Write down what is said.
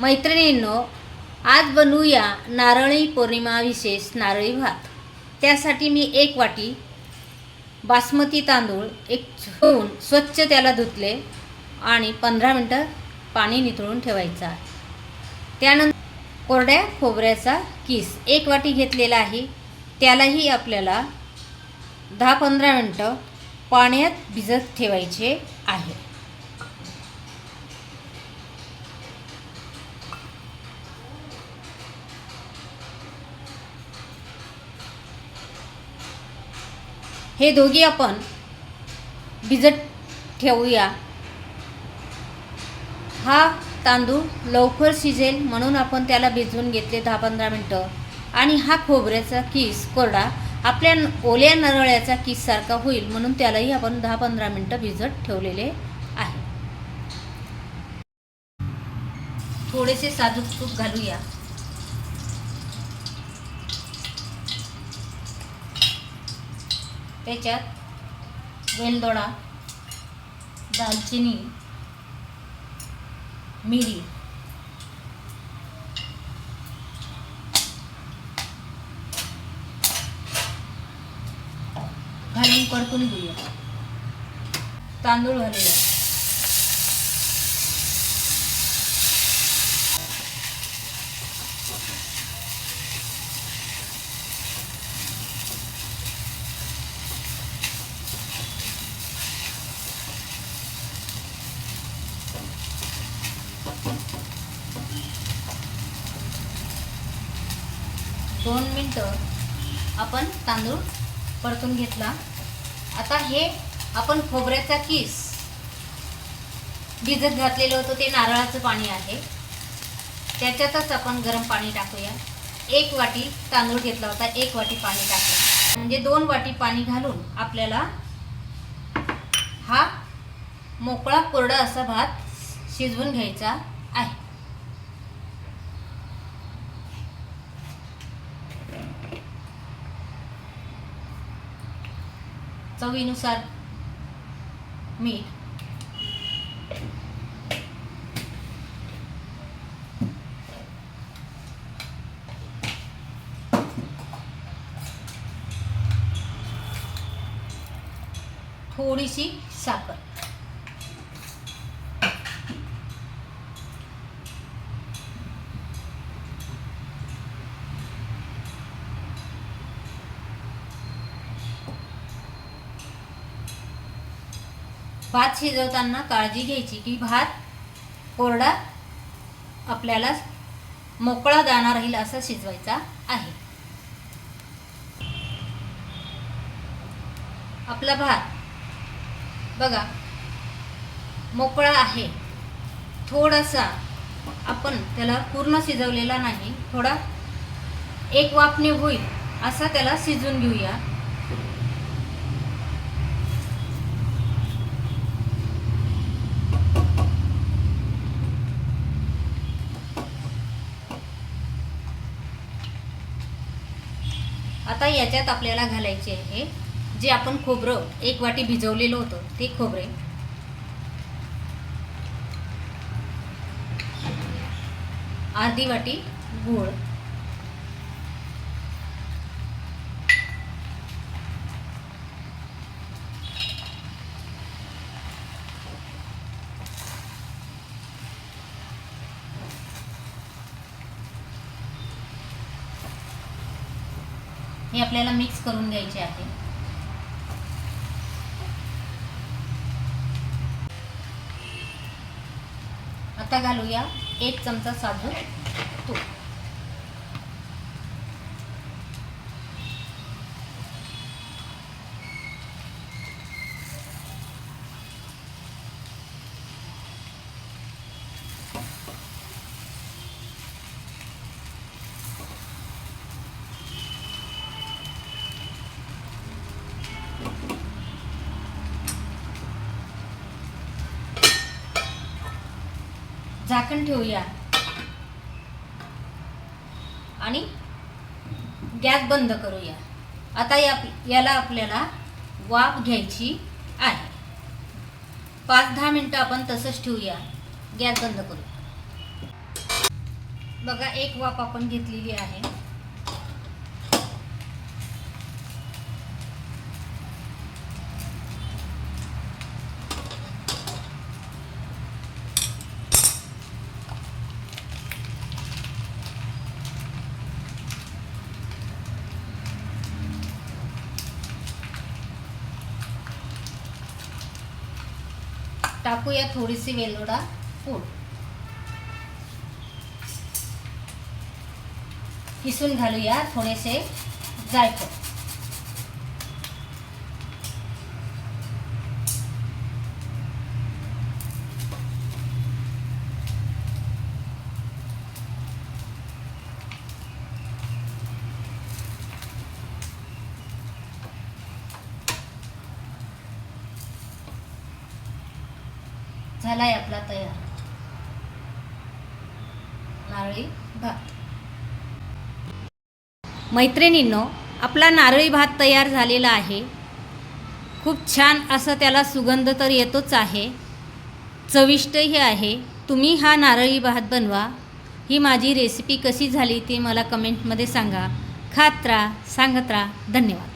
मैत्रिणींनो आज बनवूया नारळी पौर्णिमा विशेष नारळी भात. त्यासाठी मी एक वाटी बासमती तांदूळ एक धुवून स्वच्छ त्याला धुतले आणि पंधरा मिनटं पाणी निथळून ठेवायचं आहे. त्यानंतर कोरड्या खोबऱ्याचा किस एक वाटी घेतलेला आहे. त्यालाही आपल्याला दहा पंधरा मिनटं पाण्यात भिजत ठेवायचे आहे. हे दोघी आपण भिजत ठेवूया. हा तांदूळ लवकर शिजेल म्हणून आपण त्याला भिजवून घेतले दहा पंधरा मिनटं. आणि हा खोबऱ्याचा किस कोरडा आपल्या ओल्या नरळ्याचा किससारखा होईल म्हणून त्यालाही आपण दहा पंधरा मिनटं भिजत ठेवलेले आहे. थोडेसे साजूक तूप घालूया. त्याच्यात वेलदोडा दालचिनी मिरी. घालून परतून घेऊया. तांदूळ घालूया. दोन मिनटं आपण तांदूळ परतून घेतला. आता हे आपण खोबऱ्याचा किस भिजत घातलेलं होतं ते नारळाचं पाणी आहे. त्याच्यातच आपण गरम पाणी टाकूया. एक वाटी तांदूळ घेतला होता एक वाटी पाणी टाकलं म्हणजे दोन वाटी पाणी घालून आपल्याला हा मोकळा कोरडा असा भात शिजवून घ्यायचा आहे. चवीनुसार मीठ. थोडीशी साखर. भात शिजवताना काळजी घ्यायची की भात कोरडा आपल्याला मोकळा दाणा राहील असा शिजवायचा आहे. आपला भात बघा मोकळा आहे. थोडासा आपण त्याला पूर्ण शिजवलेला नाही थोडा एक वाफने होईल असा त्याला शिजून घेऊया. आता याच्यात आपल्याला घालायचे आहे जे आपण खोबरं एक वाटी भिजवलेलं होतं ते खोबरे. अर्धी वाटी गूळ. हे आपल्याला मिक्स करून घ्यायचे आहे. आता घालूया एक चमचा साधू तूप. झाकण ठेवूया. आणि गॅस बंद करूया. आता या याला आपल्याला वाफ घ्यायची आहे. पाच दहा मिनटं आपण तसंच ठेवूया. गॅस बंद करू. बघा एक वाफ आपण घेतलेली आहे. टाकूया थोडीशी वेलोडा पूड किसून घालूया थोडेसे जायफळ. झालाय आपला तयार. नारळी भात. मैत्रिणींनो आपला नारळी भात तयार झालेला आहे. खूप छान असं त्याला सुगंध तर येतोच आहे. चविष्टही आहे. तुम्ही हा नारळी भात बनवा. ही माझी रेसिपी कशी झाली ती मला कमेंटमध्ये सांगा. खात राहा सांगत राहा. धन्यवाद.